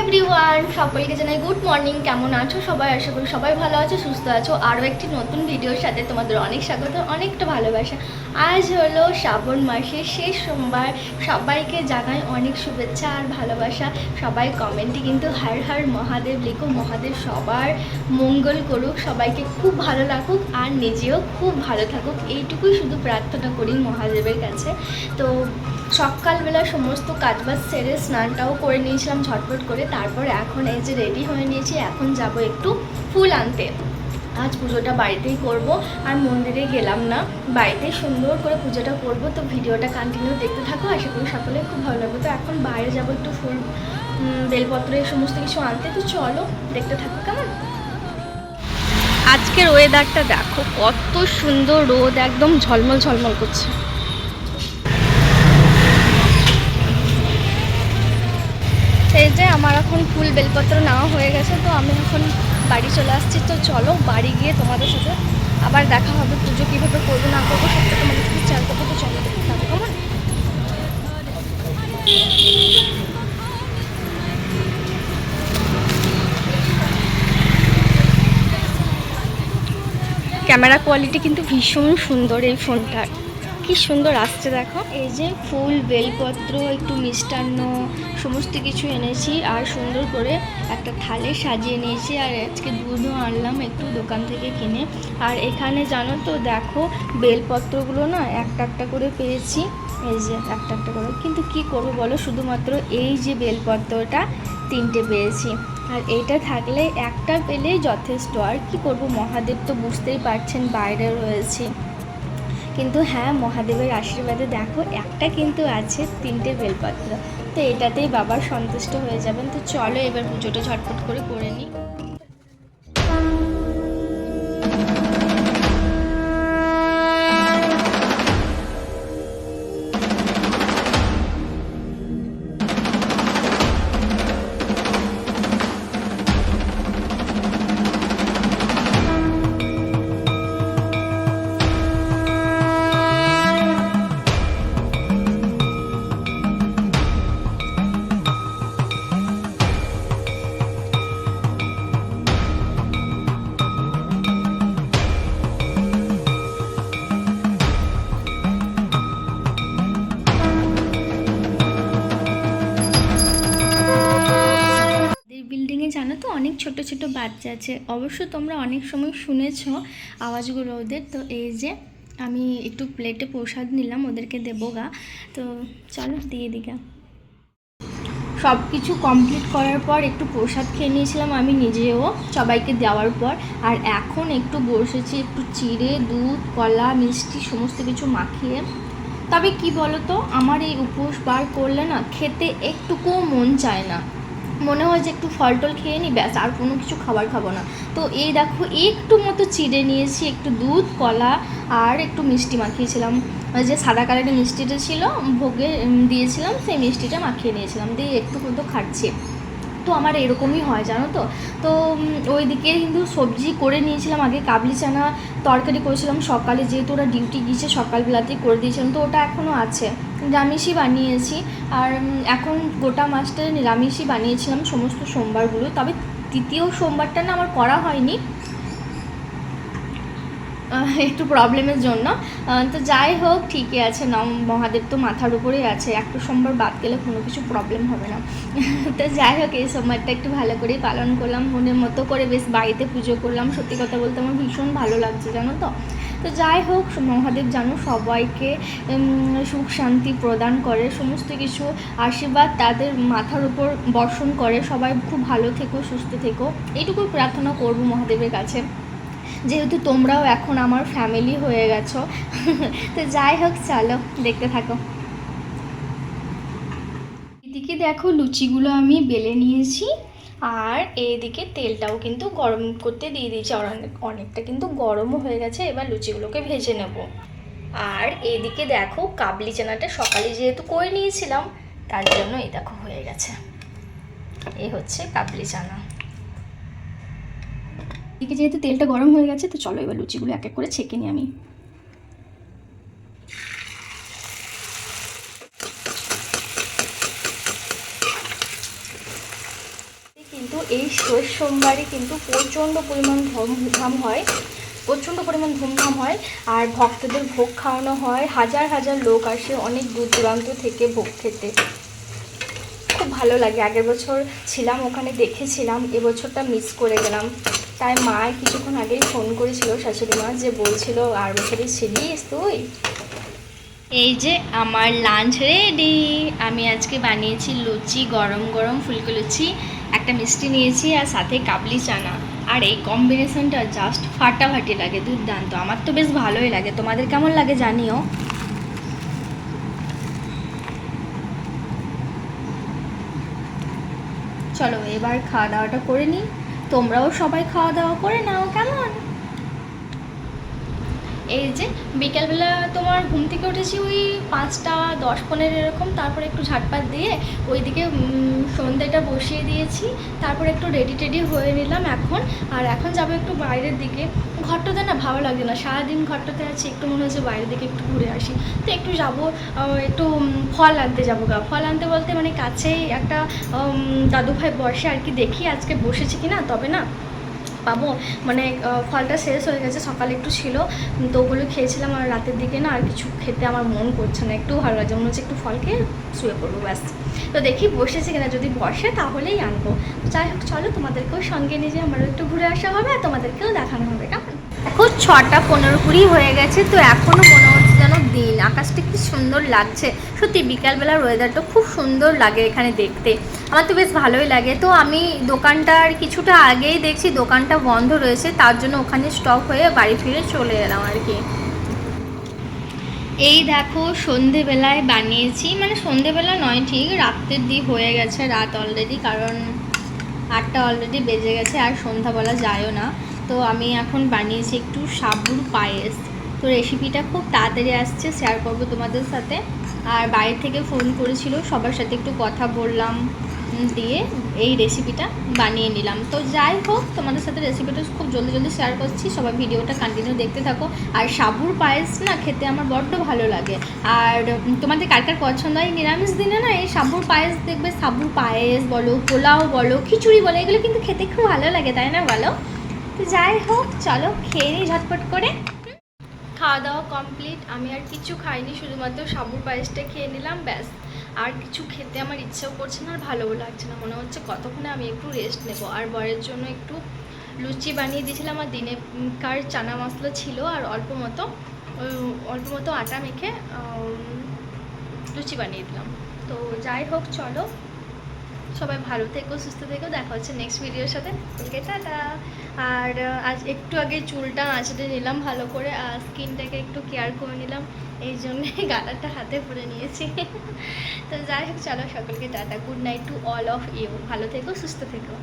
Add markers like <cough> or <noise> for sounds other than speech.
Everyone, সকলকে জানাই good morning. কেমন আছো সবাই? আশা করি সবাই ভালো আছো, সুস্থ আছো। আরও একটি নতুন ভিডিওর সাথে তোমাদের অনেক স্বাগত, অনেকটা ভালোবাসা। আজ হলো শ্রাবণ মাসের শেষ সোমবার। সবাইকে জানাই অনেক শুভেচ্ছা আর ভালোবাসা। সবাই কমেন্টে কিন্তু হার হার মহাদেব লিখো, মহাদেব সবার মঙ্গল করুক, সবাইকে খুব ভালো লাগুক আর নিজেও খুব ভালো থাকুক। এইটুকুই শুধু প্রার্থনা করি মহাদেবের কাছে। তো সকালবেলা সমস্ত কাজবাজ সেরে স্নানটাও করে নিয়েছিলাম ঝটপট করে। তারপর এখন এই যে রেডি হয়ে নিয়েছি, এখন যাব একটু ফুল আনতে। আজ পুজোটা বাড়িতেই করব, আর মন্দিরে গেলাম না। বাড়িতেই সুন্দর করে পুজোটা করব, তো ভিডিওটা কন্টিনিউ দেখতে থাকো। আশা করি সকলে খুব ভালো লাগবে। তো এখন বাইরে যাব একটু ফুল বেলপত্র এই সমস্ত কিছু আনতে। তো চলো দেখতে থাকো কেমন? আজকের ওয়েদারটা দেখো, কত সুন্দর রোদ, একদম ঝলমল ঝলমল করছে। এই যে আমার এখন ফুল বেলপত্র নেওয়া হয়ে গেছে, তো আমি এখন বাড়ি চলে আসছি। তো চলো বাড়ি গিয়ে তোমাদের সাথে আবার দেখা হবে, পুজো কীভাবে করব, না করব সবটা তোমাদের সাথে শেয়ার করব, তো চলো ক্যামেরা কোয়ালিটি কিন্তু ভীষণ সুন্দর এই ফোনটার। কি সুন্দর আসছে দেখো। এই যে ফুল, বেলপত্র, একটু মিষ্টান্ন, সমস্ত কিছু এনেছি আর সুন্দর করে একটা থালে সাজিয়ে নিয়েছি আর আজকে দুধও আনলাম একটু দোকান থেকে কিনে। আর এখানে জানো তো, দেখো বেলপত্রগুলো না একটা একটা করে পেয়েছি। এই যে একটা একটা করে। কিন্তু কি করব বলো, শুধুমাত্র এই যে বেলপত্রটা তিনটে পেয়েছি। আর এইটা থাকলে একটা পেলেই যথেষ্ট। আর কি করব, মহাদেব তো বুঝতেই পারছেন, বাইরে রয়েছে। কিন্তু হ্যাঁ মহাদেবের আশীর্বাদে দেখো, একটা কিন্তু আছে তিনটে বেলপত্র। তো এটাতেই বাবা সন্তুষ্ট হয়ে যাবেন। তো চলো এবার পুজোটা ঝটপট করে করে নিই। ছোট ছোট বাচ্চা আছে। অবশ্য তোমরা অনেক সময় শুনেছো আওয়াজগুলো ওদের। তো এই যে আমি একটু প্লেটে প্রসাদ নিলাম, ওদেরকে দেবো গা। তো চলো দিয়ে দিগা সব কিছু কমপ্লিট করার পর একটু প্রসাদ খেয়ে নিয়েছিলাম আমি নিজেও, সবাইকে দেওয়ার পর। আর এখন একটু বসেছি, একটু চিড়ে, দুধ, কলা, মিষ্টি, সমস্ত কিছু মাখিয়ে। তবে কি বলো তো আমার এই উপোস বার করলে না খেতে একটুকুও মন চায় না। মনে হয় যে একটু ফল টল খেয়ে নিই ব্যাস, আর কোনো কিছু খাবার খাব না। তো এই দেখো, একটু মতো চিড়ে নিয়েছি, একটু দুধ, কলা, আর একটু মিষ্টি মাখিয়েছিলাম। যে সাদা কালারের মিষ্টিটা ছিল, ভোগে দিয়েছিলাম, সেই মিষ্টিটা মাখিয়ে নিয়েছিলাম। দিয়ে একটু মতো খাচ্ছি। তো আমার এরকমই হয়, জানো তো? তো ওই দিকে কিন্তু সবজি করে নিয়েছিলাম, আগে কাবলি চানা তরকারি করেছিলাম, সকালে যেহেতু ওরা ডিউটি গিয়েছে, সকালবেলাতেই করে দিয়েছিলাম, তো ওটা এখনও আছে। নিরামিষই বানিয়েছি, আর এখন গোটা মাছটা নিরামিষই বানিয়েছিলাম সমস্ত সোমবারগুলো, তবে তৃতীয় সোমবারটা না আমার করা হয়নি। একটু প্রবলেমের জন্য। তো যাই হোক, ঠিকই আছে, নম, মহাদেব তো মাথার উপরেই আছে, একটু সোমবার বাদ গেলে কোনো কিছু প্রবলেম হবে না। <laughs> তো যাই হোক, এই সোমবারটা একটু ভালো করেই পালন করলাম, মনের মতো করে বেশ বাড়িতে পুজো করলাম। সত্যি কথা বলতে আমার ভীষণ ভালো লাগছে, জানো তো? তো যাই হোক, মহাদেব জানো সবাইকে সুখ শান্তি প্রদান করে, সমস্ত কিছু আশীর্বাদ তাদের মাথার উপর বর্ষণ করে। সবাই খুব ভালো থেকো, সুস্থ থেকো। এইটুকুই প্রার্থনা করব মহাদেবের কাছে। যেহেতু তোমরাও এখন আমার ফ্যামিলি হয়ে গেছো। <laughs> তো যাই হোক, চলো, দেখতে থাকো। এদিকে দেখো, লুচিগুলো আমি বেলে নিয়েছি। আর এদিকে তেলটাও কিন্তু গরম করতে দিয়ে দিয়েছি। অনেকটা কিন্তু গরমও হয়ে গেছে। এবার লুচিগুলোকে ভেজে নেব। আর এদিকে দেখো, কাবলি চানাটা সকালে যেহেতু করে নিয়েছিলাম, তার জন্য এই দেখো হয়ে গেছে। এই হচ্ছে কাবলি চানা। এদিকে যেহেতু তেলটা গরম হয়ে গেছে, তো চলো এবার লুচিগুলো এক এক করে ছেঁকে নিই আমি। কিন্তু এই শেষ সোমবারে কিন্তু প্রচণ্ড পরিমাণ ধুমধাম হয়, প্রচণ্ড পরিমাণ ধুমধাম হয়, আর ভক্তদের ভোগ খাওয়ানো হয়, হাজার হাজার লোক আসে অনেক দূর দূরান্ত থেকে ভোগ খেতে। খুব ভালো লাগে, আগের বছর ছিলাম ওখানে, দেখেছিলাম, এবছরটা মিস করে গেলাম। তাই মা কিছুক্ষণ আগেই ফোন করেছিল শাশুড়ি মা যে বলছিল আর বছরই ছিলিস তুই? এই যে আমার লাঞ্চ রেডি আমি আজকে বানিয়েছি লুচি, গরম গরম ফুলকো লুচি, একটা মিষ্টি নিয়েছি আর সাথে কাবলি চানা। আর এই কম্বিনেশনটা জাস্ট ফাটাফাটি লাগে, দুর্দান্ত। আমার তো বেশ ভালোই লাগে। তোমাদের কেমন লাগে জানিও? চলো এবার খাওয়া দাওয়াটা করে নিই। তোমরাও সবাই খাওয়া দাওয়া করে নাও, কেমন? এই যে, বিকেলবেলা তোমার ঘুম থেকে উঠেছি ওই পাঁচটা, দশ পনেরো এরকম, তারপরে একটু ঝাটপাট দিয়ে ওইদিকে সন্ধ্যেটা বসিয়ে দিয়েছি, তারপরে একটু রেডি টেডি হয়ে নিলাম এখন, আর এখন যাব একটু বাইরের দিকে। ঘরটাতে না ভালো লাগে না। সারাদিন ঘরটাতে আছি, একটু মনে হচ্ছে বাইরের দিকে একটু ঘুরে আসি। তো একটু যাব একটু ফল আনতে যাব গা। ফল আনতে বলতে মানে কাছেই একটা দাদু ভাই বসে আর কি দেখি, আজকে বসেছে কি না তবে না পাবো। মানে ফলটা শেষ হয়ে গেছে, সকালে একটু ছিল, তো ওগুলো খেয়েছিলাম আর রাতের দিকে না আর কিছু খেতে আমার মন করছে না, একটু ভালো লাগছে, মনে হচ্ছে একটু ফল খেয়ে শুয়ে পড়ব, ব্যাস। তো দেখি বসেছে কিনা, যদি বসে তাহলেই আনব। যাই হোক, চলো তোমাদেরকেও সঙ্গে নিয়ে যে আমারও একটু ঘুরে আসা হবে আর তোমাদেরকেও দেখানো হবে, কেমন? এখন ছটা পনেরো কুড়ি হয়ে গেছে, তো এখনও মনে হচ্ছে যেন দিন। আকাশটা কি সুন্দর লাগছে। সত্যি বিকালবেলার ওয়েদারটা খুব সুন্দর লাগে এখানে দেখতে। আমার তো বেশ ভালোই লাগে। তো আমি দোকানটার কিছুটা আগেই দেখছি, দোকানটা বন্ধ রয়েছে, তার জন্য ওখানে স্টপ হয়ে বাড়ি ফিরে চলে এলাম আর কি। এই দেখো, সন্ধেবেলায় বানিয়েছি। মানে সন্ধেবেলা নয়, ঠিক রাত্রের দিক হয়ে গেছে রাত অলরেডি কারণ আটটা অলরেডি বেজে গেছে, আর সন্ধ্যাবেলা যায়ও না। তো আমি এখন বানিয়েছি একটু সাবুর পায়েস। তো রেসিপিটা খুব তাড়াতাড়ি আসছে শেয়ার করব তোমাদের সাথে। আর বাইরে থেকে ফোন করেছিল, সবার সাথে একটু কথা বললাম দিয়ে এই রেসিপিটা বানিয়ে নিলাম। তো যাই হোক, তোমাদের সাথে রেসিপিটা খুব জলদি জলদি শেয়ার করছি। সবাই ভিডিওটা কন্টিনিউ দেখতে থাকো। আর সাবুর পায়েস না খেতে আমার বড্ড ভালো লাগে। আর তোমাদের কার কার পছন্দ হয়? নিরামিষ দিনে না এই সাবুর পায়েস দেখবে, সাবুর পায়েস বলো, পোলাও বলো, খিচুড়ি বলো, এগুলো কিন্তু খেতে খুব ভালো লাগে, তাই না বলো? যাই হোক, চলো খেয়ে নিই ঝটপট করে। খাওয়া দাওয়া কমপ্লিট আমি আর কিছু খাইনি, শুধুমাত্র সাবুর পায়েসটা খেয়ে নিলাম, ব্যাস। আর কিছু খেতে আমার ইচ্ছেও করছে না, আর ভালোও লাগছে না। মনে হচ্ছে কতক্ষণে আমি একটু রেস্ট নেব। আর বরের জন্য একটু লুচি বানিয়ে দিয়েছিলাম, আর দিনে কার চানা মশলা ছিল, আর অল্প মতো অল্প মতো আটা মেখে লুচি বানিয়ে দিলাম। তো যাই হোক, চলো। সবাই ভালো থেকো, সুস্থ থেকো, দেখা হচ্ছে নেক্সট ভিডিওর সাথে। ওকে, টাটা। আর আজ একটু আগে চুলটা আঁচড়ে নিলাম ভালো করে, আর স্কিনটাকে একটু কেয়ার করে নিলাম, এই জন্যে <laughs> গালাটা হাতে পরে নিয়েছি। <laughs> তো যাই হোক, চলো সকলকে ta-ta. Good night to all of you ভালো থেকো, সুস্থ থেকো।